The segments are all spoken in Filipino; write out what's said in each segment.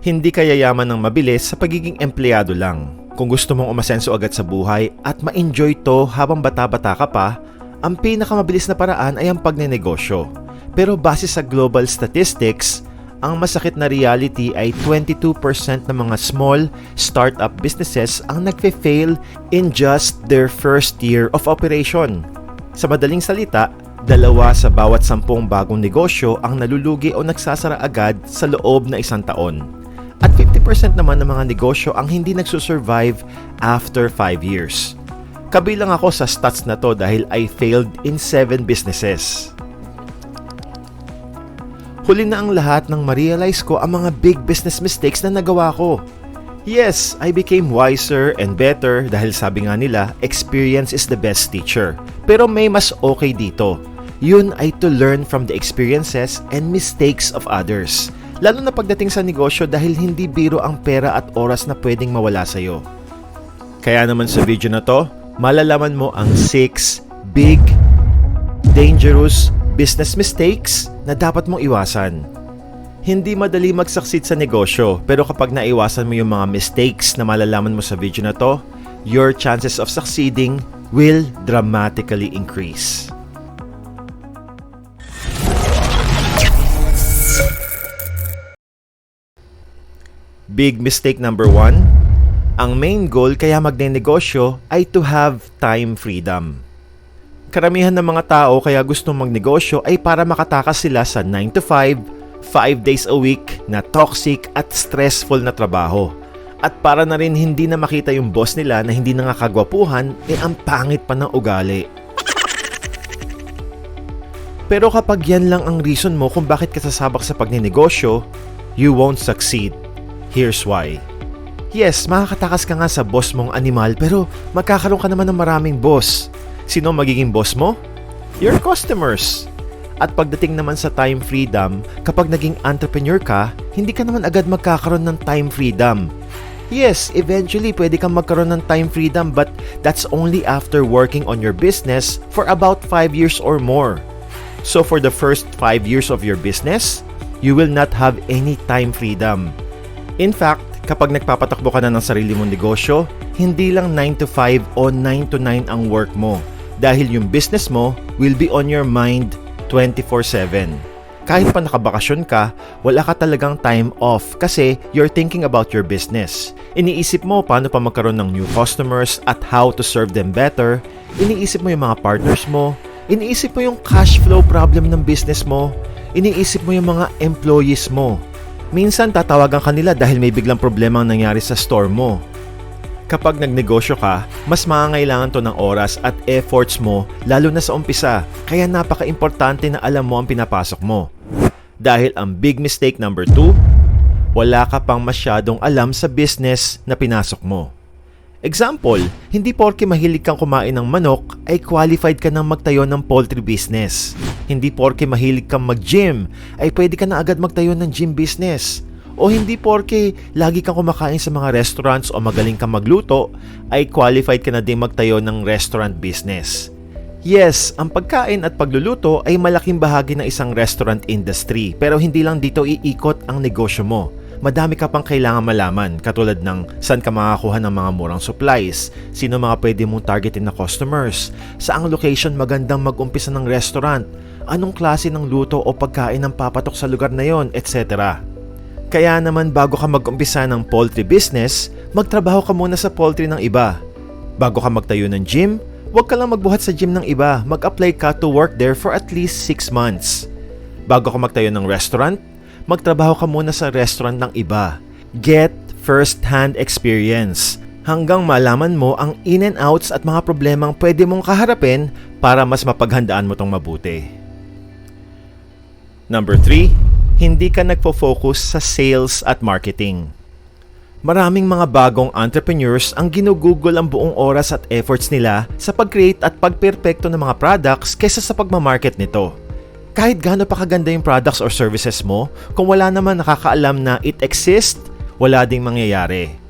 Hindi ka yayaman ng mabilis sa pagiging empleyado lang. Kung gusto mong umasenso agad sa buhay at ma-enjoy to habang bata-bata ka pa, ang pinakamabilis na paraan ay ang pagnenegosyo. Pero base sa global statistics, ang masakit na reality ay 22% ng mga small startup businesses ang nagfe-fail in just their first year of operation. Sa madaling salita, dalawa sa bawat sampung bagong negosyo ang nalulugi o nagsasara agad sa loob na isang taon. At 50% naman ng mga negosyo ang hindi nagsusurvive after 5 years. Kabilang ako sa stats na to dahil I failed in 7 businesses. Huli na ang lahat nang ma-realize ko ang mga big business mistakes na nagawa ko. Yes, I became wiser and better dahil sabi nga nila, experience is the best teacher. Pero may mas okay dito. Yun ay to learn from the experiences and mistakes of others. Lalo na pagdating sa negosyo dahil hindi biro ang pera at oras na pwedeng mawala sa'yo. Kaya naman sa video na to, malalaman mo ang 6 big, dangerous business mistakes na dapat mong iwasan. Hindi madali mag-succeed sa negosyo, pero kapag naiwasan mo yung mga mistakes na malalaman mo sa video na to, your chances of succeeding will dramatically increase. Big mistake number one, ang main goal kaya magnenegosyo ay to have time freedom. Karamihan ng mga tao kaya gustong magnegosyo ay para makatakas sila sa 9 to 5, 5 days a week na toxic at stressful na trabaho. At para na rin hindi na makita yung boss nila na hindi na nga kagwapuhan, eh ang pangit pa ng ugali. Pero kapag yan lang ang reason mo kung bakit ka sasabak sa pagninegosyo, you won't succeed. Here's why. Yes, makakatakas ka nga sa boss mong animal pero magkakaroon ka naman ng maraming boss. Sino magiging boss mo? Your customers. At pagdating naman sa time freedom, kapag naging entrepreneur ka, hindi ka naman agad magkakaroon ng time freedom. Yes, eventually pwede kang magkaroon ng time freedom but that's only after working on your business for about 5 years or more. So for the first 5 years of your business, you will not have any time freedom. In fact, kapag nagpapatakbo ka na ng sarili mong negosyo, hindi lang 9 to 5 o 9 to 9 ang work mo dahil yung business mo will be on your mind 24-7. Kahit pa nakabakasyon ka, wala ka talagang time off kasi you're thinking about your business. Iniisip mo paano pa magkaroon ng new customers at how to serve them better. Iniisip mo yung mga partners mo. Iniisip mo yung cash flow problem ng business mo. Iniisip mo yung mga employees mo. Minsan tatawagan ka nila dahil may biglang problema ang nangyari sa store mo. Kapag nagnegosyo ka, mas mangangailangan to ng oras at efforts mo lalo na sa umpisa. Kaya napaka-importante na alam mo ang pinapasok mo. Dahil ang big mistake number 2, wala ka pang masyadong alam sa business na pinasok mo. Example, hindi porke mahilig kang kumain ng manok ay qualified ka nang magtayo ng poultry business. Hindi porke mahilig kang mag-gym ay pwede ka na agad magtayo ng gym business. O hindi porke lagi kang kumakain sa mga restaurants o magaling kang magluto ay qualified ka na din magtayo ng restaurant business. Yes, ang pagkain at pagluluto ay malaking bahagi ng isang restaurant industry pero hindi lang dito iikot ang negosyo mo madami ka pang kailangan malaman katulad ng saan ka makakuha ng mga murang supplies, sino mga pwede mong targetin na customers, saang location magandang mag-umpisa ng restaurant, anong klase ng luto o pagkain ang papatok sa lugar na yon, etc. Kaya naman bago ka mag-umpisa ng poultry business, magtrabaho ka muna sa poultry ng iba. Bago ka magtayo ng gym, huwag ka lang magbuhat sa gym ng iba, mag-apply ka to work there for at least 6 months. Bago ka magtayo ng restaurant, magtrabaho ka muna sa restaurant ng iba. Get first-hand experience hanggang malaman mo ang in and outs at mga problemang pwede mong kaharapin para mas mapaghandaan mo tong mabuti. Number 3, hindi ka nagfo-focus sa sales at marketing. Maraming mga bagong entrepreneurs ang ginugugol ang buong oras at efforts nila sa pag-create at pagperpekto ng mga products kaysa sa pagmamarket nito. Kahit gaano pa kaganda yung products or services mo, kung wala naman nakakaalam na it exists, wala ding mangyayari.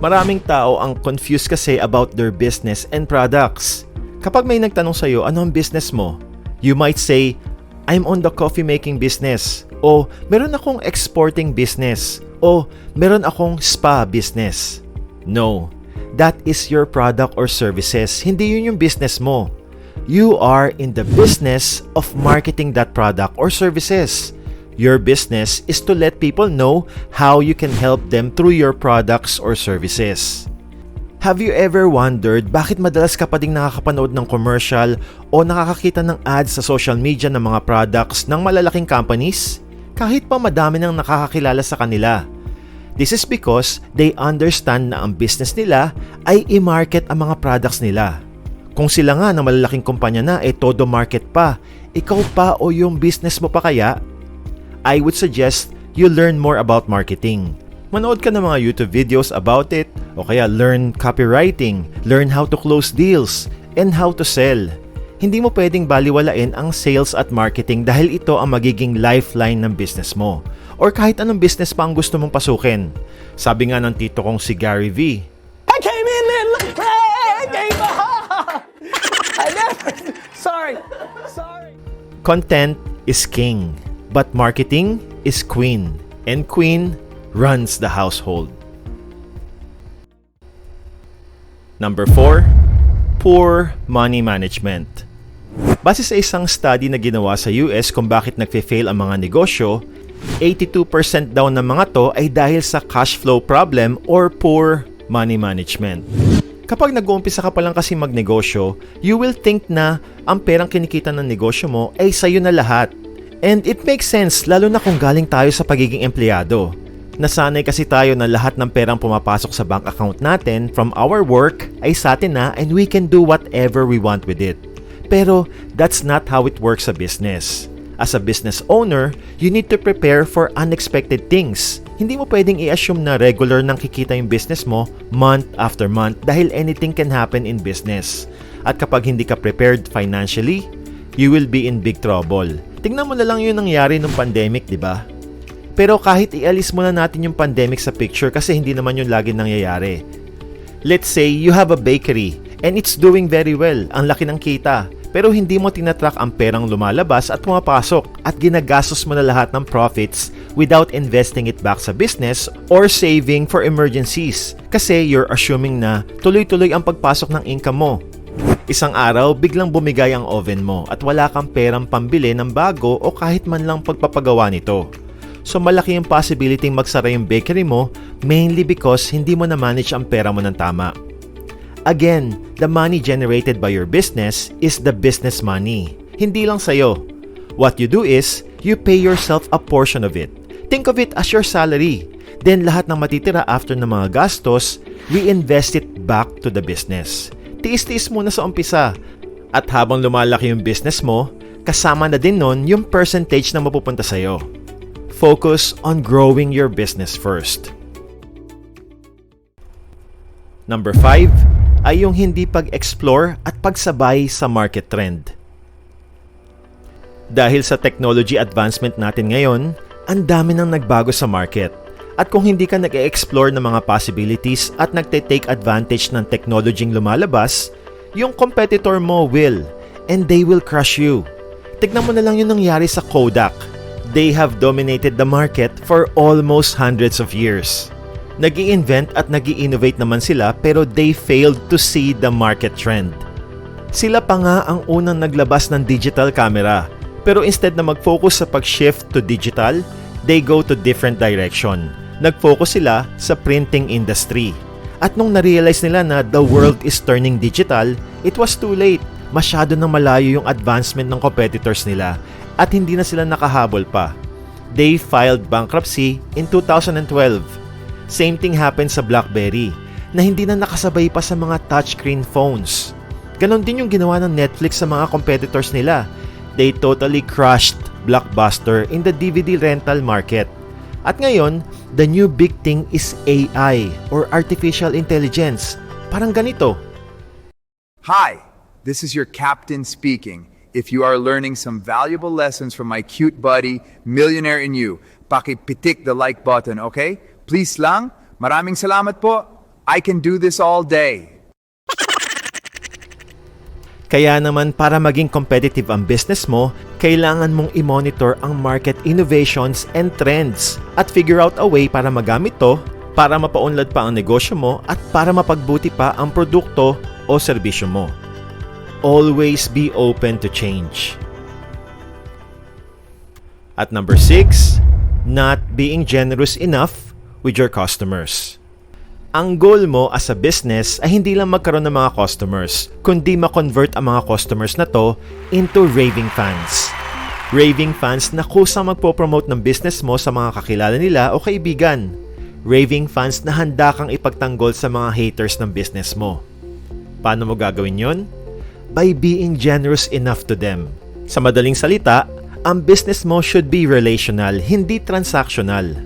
Maraming tao ang confused kasi about their business and products. Kapag may nagtanong sa'yo, ano ang business mo? You might say, I'm on the coffee making business. O, meron akong exporting business. O meron akong spa business. No, that is your product or services. Hindi yun yung business mo. You are in the business of marketing that product or services. Your business is to let people know how you can help them through your products or services. Have you ever wondered bakit madalas ka pa ding nakakapanood ng commercial o nakakakita ng ads sa social media ng mga products ng malalaking companies? Kahit pa madami nang nakakakilala sa kanila. This is because they understand na ang business nila ay i-market ang mga products nila. Kung sila nga na malalaking kumpanya na eh todo market pa, ikaw pa o yung business mo pa kaya? I would suggest you learn more about marketing. Manood ka ng mga YouTube videos about it o kaya learn copywriting, learn how to close deals, and how to sell. Hindi mo pwedeng baliwalain ang sales at marketing dahil ito ang magiging lifeline ng business mo or kahit anong business pa ang gusto mong pasukin. Sabi nga ng tito kong si Gary V, Sorry. Sorry. Content is king, but marketing is queen, and queen runs the household. Number 4, poor money management. Base sa isang study na ginawa sa US kung bakit nagfe-fail ang mga negosyo, 82% daw ng mga to ay dahil sa cash flow problem or poor money management. Kapag nag-uumpisa ka pa lang kasi magnegosyo, you will think na ang perang kinikita ng negosyo mo ay sa'yo na lahat. And it makes sense lalo na kung galing tayo sa pagiging empleyado. Nasanay kasi tayo na lahat ng perang pumapasok sa bank account natin from our work ay sa atin na and we can do whatever we want with it. Pero that's not how it works sa business. As a business owner, you need to prepare for unexpected things. Hindi mo pwedeng i-assume na regular nang kikita yung business mo month after month dahil anything can happen in business. At kapag hindi ka prepared financially, you will be in big trouble. Tingnan mo na lang yung nangyari nung pandemic, di ba? Pero kahit ialis muna natin yung pandemic sa picture kasi hindi naman yung lagi nangyayari. Let's say you have a bakery and it's doing very well, ang laki ng kita. Pero hindi mo tinatrack ang perang lumalabas at pumapasok at ginagastos mo na lahat ng profits without investing it back sa business or saving for emergencies. Kasi you're assuming na tuloy-tuloy ang pagpasok ng income mo. Isang araw, biglang bumigay ang oven mo at wala kang perang pambili ng bago o kahit man lang pagpapagawa nito. So malaki ang possibility magsara yung bakery mo mainly because hindi mo na-manage ang pera mo ng tama. Again, the money generated by your business is the business money. Hindi lang sa'yo. What you do is, you pay yourself a portion of it. Think of it as your salary. Then lahat ng matitira after ng mga gastos, reinvest it back to the business. Tiis-tiis muna sa umpisa. At habang lumalaki yung business mo, kasama na din nun yung percentage na mapupunta sa'yo. Focus on growing your business first. Number 5 ay yung hindi pag-explore at pagsabay sa market trend. Dahil sa technology advancement natin ngayon, ang dami nang nagbago sa market. At kung hindi ka nag-explore ng mga possibilities at nagte-take advantage ng technology lumalabas, yung competitor mo will and they will crush you. Tignan mo na lang yung nangyari sa Kodak. They have dominated the market for almost hundreds of years nag invent at nag innovate naman sila pero they failed to see the market trend. Sila pa nga ang unang naglabas ng digital camera pero instead na mag-focus sa pag-shift to digital, they go to different direction. Nag-focus sila sa printing industry. At nung na-realize nila na the world is turning digital, it was too late. Masyado nang malayo yung advancement ng competitors nila at hindi na sila nakahabol pa. They filed bankruptcy in 2012 Same thing happened sa BlackBerry na hindi na nakasabay pa sa mga touchscreen phones. Ganon din yung ginawa ng Netflix sa mga competitors nila. They totally crushed Blockbuster in the DVD rental market. At ngayon, the new big thing is AI or Artificial Intelligence. Parang ganito. Hi, this is your captain speaking. If you are learning some valuable lessons from my cute buddy, Millionaire in You, pakipitik the like button, okay? Please lang, maraming salamat po. I can do this all day. Kaya naman para maging competitive ang business mo, kailangan mong i-monitor ang market innovations and trends at figure out a way para magamit to para mapaunlad pa ang negosyo mo at para mapagbuti pa ang produkto o serbisyo mo. Always be open to change. At number 6, not being generous enough with your customers. Ang goal mo as a business ay hindi lang magkaroon ng mga customers, kundi ma-convert ang mga customers na to into raving fans. Raving fans na kusang magpo-promote ng business mo sa mga kakilala nila o kaibigan. Raving fans na handa kang ipagtanggol sa mga haters ng business mo. Paano mo gagawin yon? By being generous enough to them. Sa madaling salita, ang business mo should be relational, hindi transactional.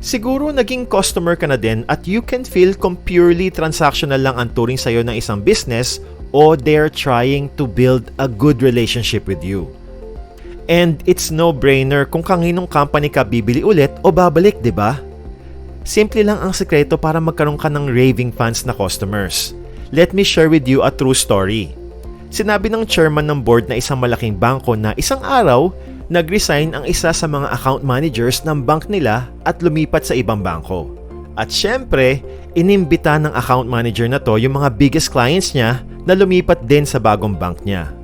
Siguro naging customer ka na din at you can feel kung purely transactional lang ang turing sa'yo ng isang business o they're trying to build a good relationship with you. And it's no-brainer kung kanginong company ka bibili ulit o babalik, di ba? Simple lang ang sekreto para magkaroon ka ng raving fans na customers. Let me share with you a true story. Sinabi ng chairman ng board na isang malaking bangko na isang araw, nag-resign ang isa sa mga account managers ng bank nila at lumipat sa ibang bangko. At syempre, inimbita ng account manager na to yung mga biggest clients niya na lumipat din sa bagong bank niya.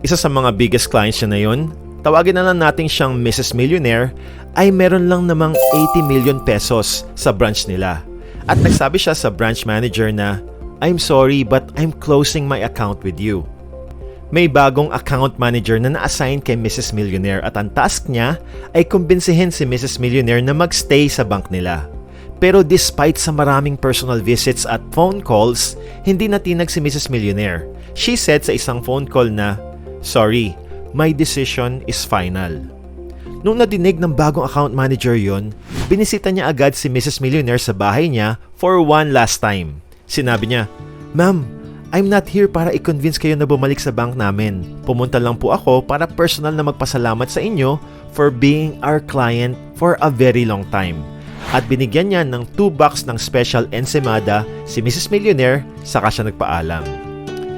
Isa sa mga biggest clients niya na yun, tawagin na lang natin siyang Mrs. Millionaire, ay meron lang namang 80 million pesos sa branch nila. At nagsabi siya sa branch manager na, I'm sorry but I'm closing my account with you. May bagong account manager na na-assign kay Mrs. Millionaire at ang task niya ay kumbinsihin si Mrs. Millionaire na magstay sa bank nila. Pero despite sa maraming personal visits at phone calls, hindi natinag si Mrs. Millionaire. She said sa isang phone call na, Sorry, my decision is final. Nung nadinig ng bagong account manager yon, binisita niya agad si Mrs. Millionaire sa bahay niya for one last time. Sinabi niya, Ma'am, I'm not here para i-convince kayo na bumalik sa bank namin. Pumunta lang po ako para personal na magpasalamat sa inyo for being our client for a very long time. At binigyan niya ng 2 box ng special ensimada si Mrs. Millionaire saka siya nagpaalam.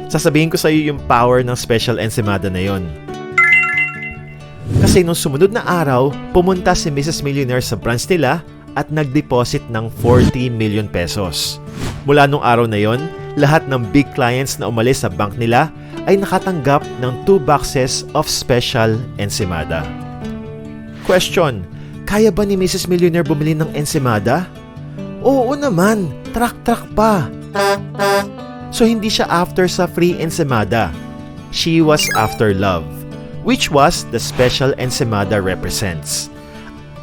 Sasabihin ko sa iyo yung power ng special ensimada na yon. Kasi nung sumunod na araw, pumunta si Mrs. Millionaire sa branch nila at nag-deposit ng 40 million pesos. Mula nung araw na yon, lahat ng big clients na umalis sa bank nila ay nakatanggap ng 2 boxes of special ensimada. Question, kaya ba ni Mrs. Millionaire bumili ng ensimada? Oo naman, trak-trak pa. So hindi siya after sa free ensimada. She was after love, which was the special ensimada represents.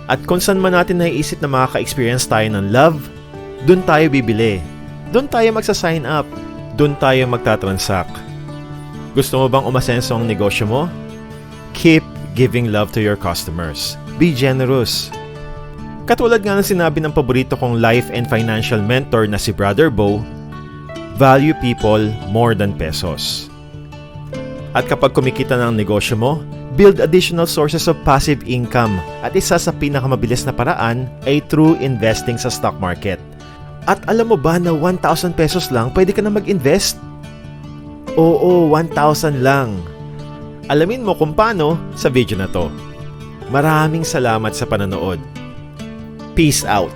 At kung saan man natin naiisip na makaka-experience tayo ng love, dun tayo bibili. Doon tayo magsa-sign up. Doon tayo magta-transact. Gusto mo bang umasenso ang negosyo mo? Keep giving love to your customers. Be generous. Katulad nga ng sinabi ng paborito kong life and financial mentor na si Brother Bo, value people more than pesos. At kapag kumikita ng negosyo mo, build additional sources of passive income at isa sa pinakamabilis na paraan ay through investing sa stock market. At alam mo ba na 1,000 pesos lang pwede ka na mag-invest? Oo, 1,000 lang. Alamin mo kung paano sa video na to. Maraming salamat sa panonood. Peace out.